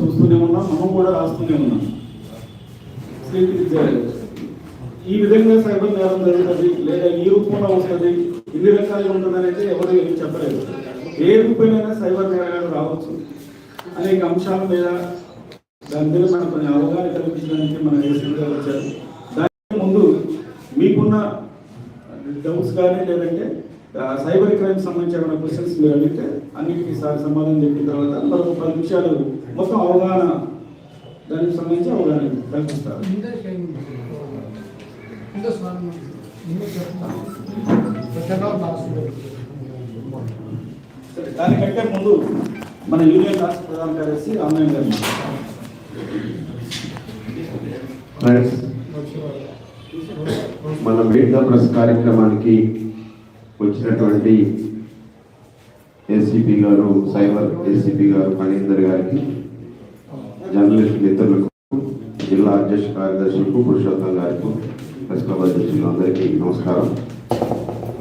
చూస్తూనే ఉన్నాం మనం కూడా రాస్తూనే ఉన్నాం. ఈ విధంగా సైబర్ నేరం జరుగుతుంది లేదా ఈ రూపంలో వస్తుంది ఇన్ని రకాలుగా ఉంటుందని అయితే ఎవరు ఏమి చెప్పలేదు. ఏ రూపంలో సైబర్ నేరాలు రావచ్చు. అనేక అంశాల మీద దాని మీద మనకు కొన్ని అవగాహన కల్పించడానికి మన ఏసీ వచ్చారు. దానికి ముందు మీకున్న డౌట్స్ కానీ లేదంటే సైబర్ క్రైమ్ సంబంధించిన క్వశ్చన్స్ మీరు అడిగితే అన్నిటికీ సార్ సమాధానం చెప్పిన తర్వాత మరొక పది నిమిషాలు మొత్తం అవగాహన దానికి సంబంధించి అవగాహన కల్పిస్తారు. సరే దానికంటే ముందు మన యూనియన్ రాష్ట్ర ప్రధాన కార్యదర్శి ఆన్లైన్ గారు. మన మీట్ ద ప్రెస్ కార్యక్రమానికి వచ్చినటువంటి ఏసీపీ గారు సైబర్ ఏసీపీ గారు ఫణీందర్ గారికి జర్నలిస్ట్ మిత్రులకు జిల్లా అధ్యక్ష కార్యదర్శులకు పురుషోత్తం గారికి ప్రెస్ క్లబ్ అధ్యక్షులు అందరికీ నమస్కారం.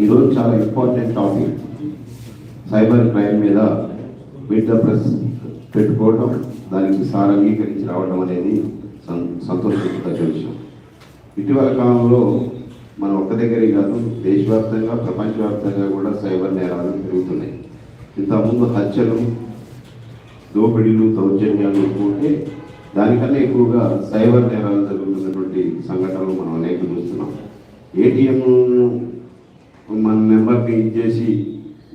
ఈరోజు చాలా ఇంపార్టెంట్ టాపిక్. సైబర్ క్రైమ్ మీద మీట్ ద ప్రెస్ పెట్టుకోవడం దానికి సార్ అంగీకరించి రావడం అనేది సంతోషించదగ్గ విషయం. ఇటీవల కాలంలో మనం ఒక్క దగ్గరే కాదు దేశవ్యాప్తంగా ప్రపంచవ్యాప్తంగా కూడా సైబర్ నేరాలు పెరుగుతున్నాయి. ఇంతకుముందు హత్యలు దోపిడీలు దౌర్జన్యాలు ఉంటే దానికన్నా ఎక్కువగా సైబర్ నేరాలు జరుగుతున్నటువంటి సంఘటనలు మనం అనేక చూస్తున్నాం. ఏటీఎం మన నెంబర్ని ఇచ్చేసి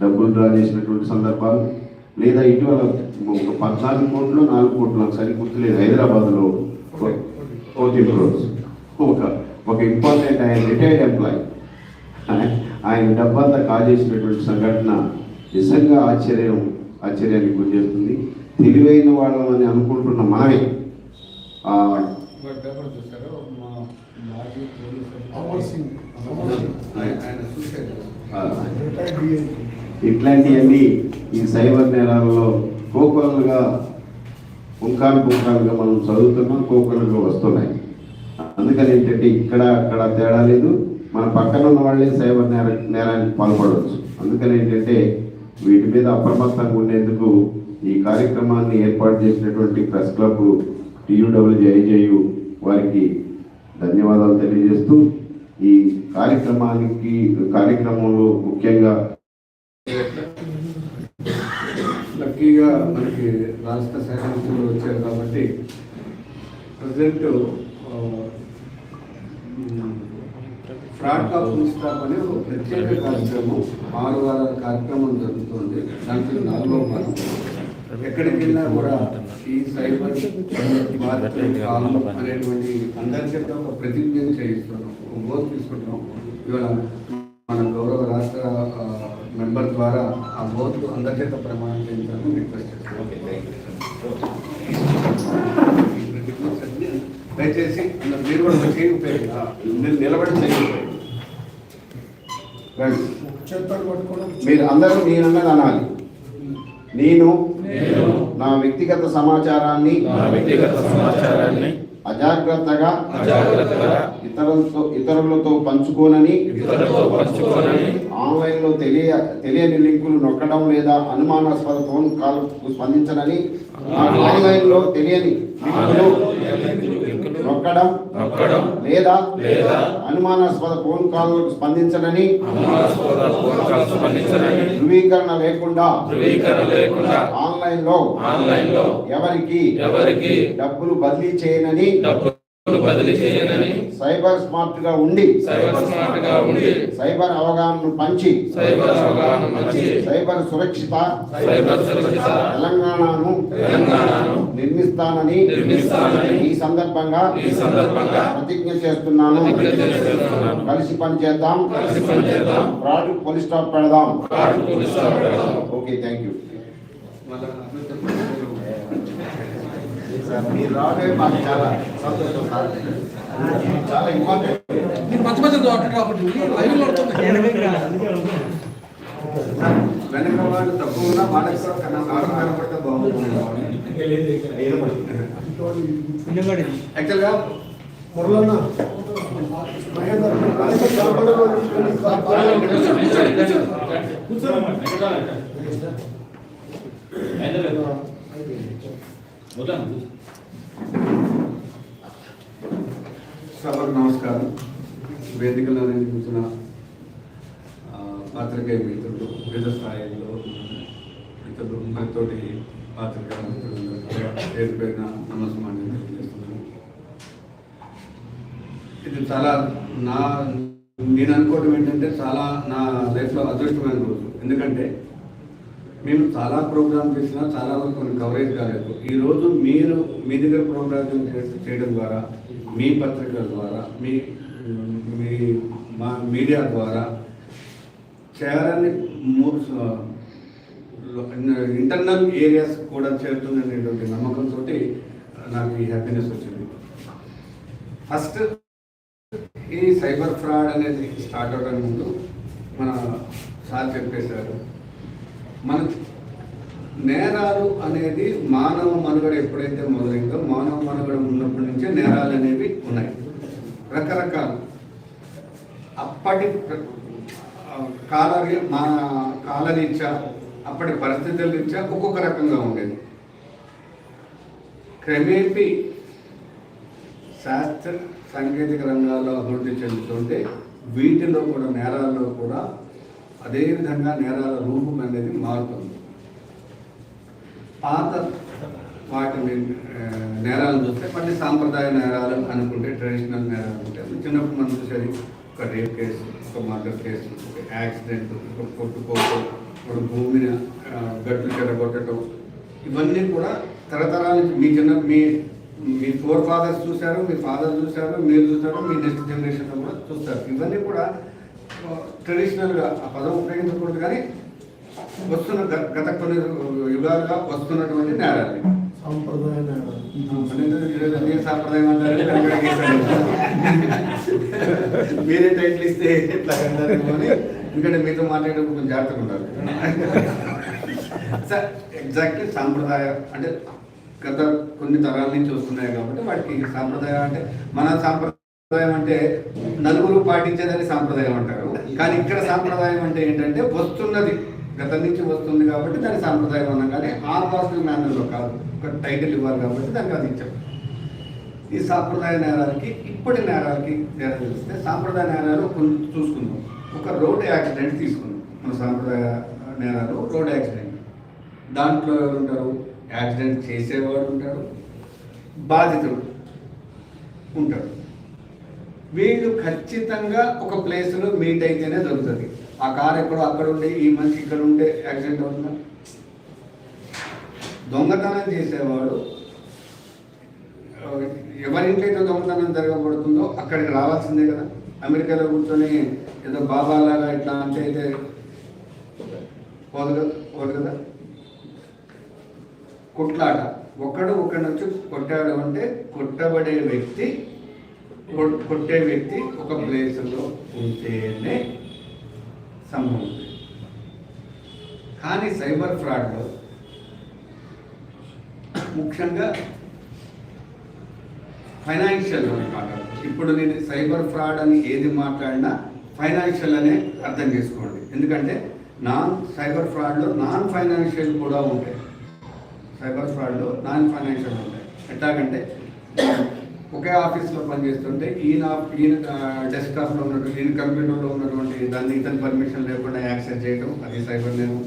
డబ్బులు డ్రా చేసినటువంటి సందర్భాలు లేదా ఇటీవల ఒక పద్నాలుగు కోట్లు నాలుగు కోట్లు నాకు సరి గుర్తులేదు హైదరాబాద్లో ఓటీపీ రోజు ఒక ఒక ఇంపార్టెంట్ ఆయన రిటైర్డ్ ఎంప్లాయీ. ఆయన డబ్బంతా కాజేసినటువంటి సంఘటన నిజంగా ఆశ్చర్యం ఆశ్చర్యానికి గురి చేస్తుంది. తెలివైన వాళ్ళని అనుకుంటున్న మనమే. ఇట్లాంటివన్నీ ఈ సైబర్ నేరాలలో కోకొలుగా పుంకాలు పుంకాలుగా మనం చదువుతున్నాం కోకొలుగా వస్తున్నాయి. అందుకని ఏంటంటే ఇక్కడ అక్కడ తేడా లేదు. మన పక్కన ఉన్న వాళ్ళే సైబర్ నేర నేరానికి పాల్పడవచ్చు. అందుకని ఏంటంటే వీటి మీద అప్రమత్తంగా ఉండేందుకు ఈ కార్యక్రమాన్ని ఏర్పాటు చేసినటువంటి ప్రెస్ క్లబ్ టీయూడబ్ల్యూజేఐజేయు వారికి ధన్యవాదాలు తెలియజేస్తూ ఈ కార్యక్రమానికి కార్యక్రమంలో ముఖ్యంగా లక్కీగా మనకి రాష్ట్ర శాఖ మంత్రులు వచ్చారు కాబట్టి ప్రజెంట్ ఫ్రాడ్ కాప్ స్టాప్ అనే ఒక ప్రత్యేక కార్యక్రమం ఆరు వారాల కార్యక్రమం జరుగుతుంది. దాంట్లో నాలుగో వారం. ఎక్కడికి వెళ్ళినా కూడా ఈ సైబర్ కాలం అనేటువంటి అందరి చేత ఒక ప్రతిజ్ఞ చేయిస్తున్నాం ఒక బోధ తీసుకుంటున్నాం. ఇవాళ మన గౌరవ రాష్ట్ర మెంబర్ ద్వారా ఆ బోధకు అందరి చేత ప్రమాణం చేయించాలని రిక్వెస్ట్ చేస్తున్నాం. దయచేసి మీరు కూడా ఒక చేయి ఉపయోగించాలి నిల్- నిలబడి చేయి ఉపయోగించాలి. రండి. చేతులు పట్టుకోవడం మీరు అందరూ నేనన్నది అనాలి. నేను నా వ్యక్తిగత సమాచారాన్ని నా వ్యక్తిగత సమాచారాన్ని అజాగ్రత్తగా అజాగ్రత్తగా ఇతరులతో ఇతరులతో పంచుకోనని ఇతరులతో పంచుకోనని ఆన్లైన్లో తెలియ తెలియని లింకులు నొక్కడం లేదా అనుమానాస్పద ఫోన్ కాల్ స్పందించనని ఆన్లైన్లో తెలియని లింకులు నొక్కడం నొక్కడం లేదా లేదా అనుమానాస్పద ఫోన్ కాల్లకు స్పందించనని అనుమానాస్పద పూర్వకాలు స్పందించనని ధృవీకరణ లేకుండా ధృవీకరణ లేకుండా ఆన్లైన్లో ఆన్లైన్లో ఎవరికి ఎవరికి డబ్బులు బదిలీ చేయనని డబ్బులు బదిలీ చేయనని సైబర్ స్మార్ట్గా ఉండి సైబర్ స్మార్ట్గా ఉండి సైబర్ అవగాహనను పంచి సైబర్ అవగాహన మంచి సైబర్ సురక్షిత సైబర్ సురక్షిత తెలంగాణను తెలంగాణను నిర్మిస్తానని నిర్మిస్తానని ఈ సందర్భంగా ఈ సందర్భంగా ప్రతిజ్ఞ చేస్తున్నాను. ప్రతిజ్ఞ చేస్తున్నాను. కలిసి పనిచేద్దాం కలిసి పనిచేద్దాం ఫ్రాడ్ పోలీస్ స్టాప్ పెడదాం. కార్డు పోలీస్ స్టాప్ పెడదాం. ఓకే థ్యాంక్ యూ మళ్ళా అర్థం చెప్పండి. సార్ మీరు రావడమే మాకు చాలా సంతోషం సార్ చాలా ఇంపార్టెంట్ మీరు మధ్య మధ్య కాబట్టి లైవ్ వెనక వాళ్ళు తక్కువ ఉన్నా వాళ్ళకి కూడా కన్నా కనపడితే బాగుంటుంది యాక్చువల్గా మురళన్న మహేందర్ సభకు నమస్కారం. వేదికలో కూర్చున్న ఆ, పాత్రికేయ మిత్రులు వివిధ స్థాయిల్లో మిత్రులు మనతోటి పాత్రికేయ మిత్రులు పేరు పేరున నమస్కారం తెలియజేస్తున్నాను. ఇది చాలా నా నేను అనుకోవడం ఏంటంటే చాలా నా లైఫ్లో అదృష్టమైన రోజు. ఎందుకంటే మేము చాలా ప్రోగ్రామ్ చేసినా చాలా వరకు కొన్ని కవరేజ్ కాలేదు. ఈ రోజు మీరు మీ దగ్గర ప్రోగ్రామ్ చేయడం ద్వారా మీ పత్రికల ద్వారా మీ మీ మా మీడియా ద్వారా చేయాలని ఇంటర్నల్ ఏరియాస్ కూడా చేరుతుందనేటువంటి నమ్మకంతో నాకు ఈ హ్యాపీనెస్ వచ్చింది. ఫస్ట్ ఈ సైబర్ ఫ్రాడ్ అనేది స్టార్ట్ అవడానికి ముందు మన సార్ చెప్పేశారు. మన నేరాలు అనేది మానవ మనుగడ ఎప్పుడైతే మొదలైందో మానవ మనుగడ ఉన్నప్పటి నుంచే నేరాలు అనేవి ఉన్నాయి. రకరకాలు. అప్పటి ప్ర- మా కాల మన కాలరీత్యా అప్పటి పరిస్థితుల రీత్యా ఒక్కొక్క రకంగా ఉండేది. క్రమేపీ శాస్త్ర సాంకేతిక రంగాల్లో అభివృద్ధి చెందుతుంటే వీటిలో కూడా నేరాల్లో కూడా అదేవిధంగా నేరాల రూపం అనేది మారుతుంది. పాత వాటిని నేరాలు చూస్తే మళ్ళీ సాంప్రదాయ నేరాలు అనుకుంటే ట్రెడిషనల్ నేరాలు అంటే చిన్నప్పుడు మనం చూసేది ఒక రేప్ కేసు ఒక మర్డర్ కేసు ఒక యాక్సిడెంట్ ఒక కొట్టుకోవటం ఒక భూమిని గట్లు చెడగొట్టడం ఇవన్నీ కూడా తరతరాల మీ చిన్న మీ మీ ఫోర్ ఫాదర్స్ చూశారు మీ ఫాదర్ చూశారు మీరు చూశారు మీ నెక్స్ట్ జనరేషన్ కూడా చూస్తారు. ఇవన్నీ కూడా ట్రెడిషనల్గా ఆ పదం ఉపయోగించకూడదు కానీ వస్తున్న గత కొన్ని యుగాలుగా వస్తున్నటువంటి నేరాలు సాంప్రదాయ నేరాలు. సాంప్రదాయం అంటారు. మీరే టైటిల్ ఇస్తే ఎట్లా అంటారు అని ఎందుకంటే మీతో మాట్లాడేటప్పుడు కొంచెం జాగ్రత్తగా ఉండాలి సార్ ఎగ్జాక్ట్లీ సాంప్రదాయం అంటే గత కొన్ని తరాల నుంచి వస్తున్నాయి కాబట్టి వాటికి సాంప్రదాయం అంటే మన సాంప్రదాయం అంటే నలుగురు పాటించేదని సాంప్రదాయం అంటారు. కానీ ఇక్కడ సాంప్రదాయం అంటే ఏంటంటే వస్తున్నది. గత నుంచి వస్తుంది కాబట్టి దాని సాంప్రదాయం అన్నాం. కానీ ఆ పాజిటివ్ మేనర్లో కాదు. ఒక టైటిల్ ఇవ్వాలి కాబట్టి దానికి అది ఇచ్చాం. ఈ సాంప్రదాయ నేరాలకి ఇప్పటి నేరాలకి తేడా తెలిస్తే సాంప్రదాయ నేరాలు కొన్ని చూసుకుందాం. ఒక రోడ్ యాక్సిడెంట్ తీసుకుందాం. మన సాంప్రదాయ నేరాలు రోడ్ యాక్సిడెంట్. దాంట్లో ఎవరు ఉంటారు యాక్సిడెంట్ చేసేవాడు ఉంటాడు. బాధితుడు ఉంటాడు. వీళ్ళు ఖచ్చితంగా ఒక ప్లేస్లో మీట్ అయితేనే దొరుకుతుంది ఆ కార్ ఎక్కడో అక్కడ ఉండే ఈ మనిషి ఇక్కడ ఉంటే యాక్సిడెంట్ అవుతుందా? దొంగతనం చేసేవాడు ఎవరింట్లయితే అయితే దొంగతనం జరగబడుతుందో అక్కడికి రావాల్సిందే కదా. అమెరికాలో కూర్చొని ఏదో బాబాలాగా ఇట్లా అంటే అయితే పోదు కదా పోదు కదా. కొట్లాట. ఒక్కడు ఒకడి నుంచి కొట్టాడు అంటే కొట్టబడే వ్యక్తి కొట్టే వ్యక్తి ఒక ప్లేస్లో ఉంటేనే సంభవం కానీ సైబర్ ఫ్రాడ్లో ముఖ్యంగా ఫైనాన్షియల్ మాట్లాడుతాను ఇప్పుడు నేను సైబర్ ఫ్రాడ్ అని ఏది మాట్లాడినా ఫైనాన్షియల్ అనే అర్థం చేసుకోండి. ఎందుకంటే నాన్ సైబర్ ఫ్రాడ్లో నాన్ ఫైనాన్షియల్ కూడా ఉంటాయి. సైబర్ ఫ్రాడ్లో నాన్ ఫైనాన్షియల్ ఉంటాయి. ఎట్లాగంటే ఒకే ఆఫీస్లో పనిచేస్తుంటే ఈయన ఈయన డెస్క్టాప్లో ఉన్నటువంటి ఈయన కంప్యూటర్లో ఉన్నటువంటి దాన్ని ఇతని పర్మిషన్ లేకుండా యాక్సెస్ చేయడం అది సైబర్ నేను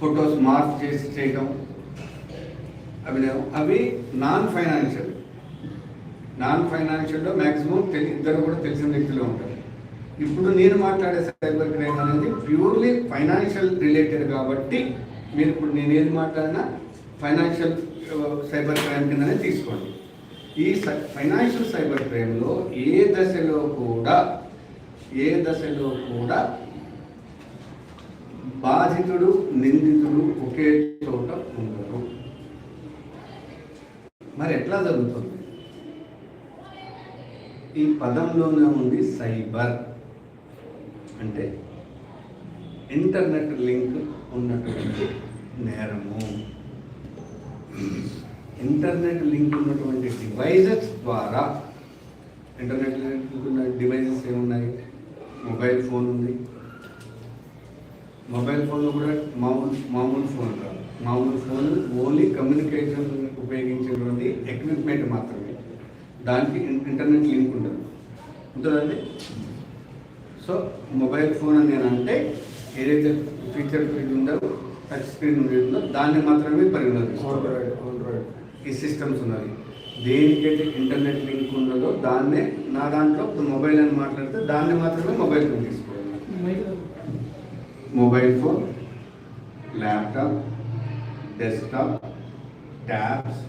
ఫొటోస్ మార్క్ చేసి చేయడం అవి లేవు. అవి నాన్ ఫైనాన్షియల్ నాన్ ఫైనాన్షియల్లో మ్యాక్సిమం తెలి ఇద్దరు కూడా తెలిసిన వ్యక్తులు ఉంటారు. ఇప్పుడు నేను మాట్లాడే సైబర్ క్రైమ్ అనేది ప్యూర్లీ ఫైనాన్షియల్ రిలేటెడ్ కాబట్టి మీరు ఇప్పుడు నేను ఏది మాట్లాడినా ఫైనాన్షియల్ సైబర్ క్రైమ్ కిందనే తీసుకోండి. ఈ ఫైనాన్షియల్ సైబర్ క్రైమ్లో ఏ దశలో కూడా ఏ దశలో కూడా బాధితుడు నిందితుడు ఒకే చోట ఉండరు. మరి ఎట్లా జరుగుతుంది? ఈ పదంలోనే ఉంది సైబర్. అంటే ఇంటర్నెట్ లింక్ ఉన్నటువంటి నేరము. ఇంటర్నెట్ లింక్ ఉన్నటువంటి డివైజెస్ ద్వారా ఇంటర్నెట్ లింక్ ఉన్న డివైజెస్ ఏమున్నాయి? మొబైల్ ఫోన్ ఉంది. మొబైల్ ఫోన్లో కూడా మామూలు మామూలు ఫోన్ కాదు. మామూలు ఫోన్ ఓన్లీ కమ్యూనికేషన్ ఉపయోగించేటువంటి ఎక్విప్మెంట్ మాత్రమే. దానికి ఇంటర్నెట్ లింక్ ఉండదు. ఉంటుందండి సో మొబైల్ ఫోన్ అని అంటే ఏదైతే ఫీచర్ ఇది ఉందో టచ్ స్క్రీన్ ఉండేది ఉందో దాన్ని మాత్రమే పరిగణిస్తాను. ఆండ్రాయిడ్ ఆండ్రాయిడ్ ఈ సిస్టమ్స్ ఉన్నాయి దేనికైతే ఇంటర్నెట్ లింక్ ఉన్నదో దాన్నే నా దాంట్లో ఇప్పుడు మొబైల్ అని మాట్లాడితే దాన్ని మాత్రమే మొబైల్ ఫోన్ తీసుకోవాలి mobile phone laptop desktop tabs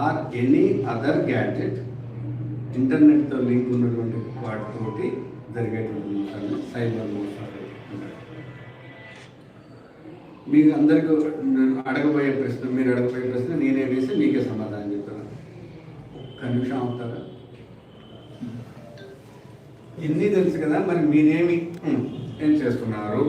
or any other gadget ఇంటర్నెట్తో link ఉన్నటువంటి వాటితోటి జరిగేటువంటి సైబర్ మోసాలు అంటారు. మీకు అందరికీ అడగబోయే ప్రశ్న మీరు అడగబోయే ప్రశ్న నేనే వేసి మీకే సమాధానం చెప్తాను. ఒక్క నిమిషం అవుతారా ఇన్ని తెలుసు కదా మరి మీరేమి? ఏం చేస్తున్నారు?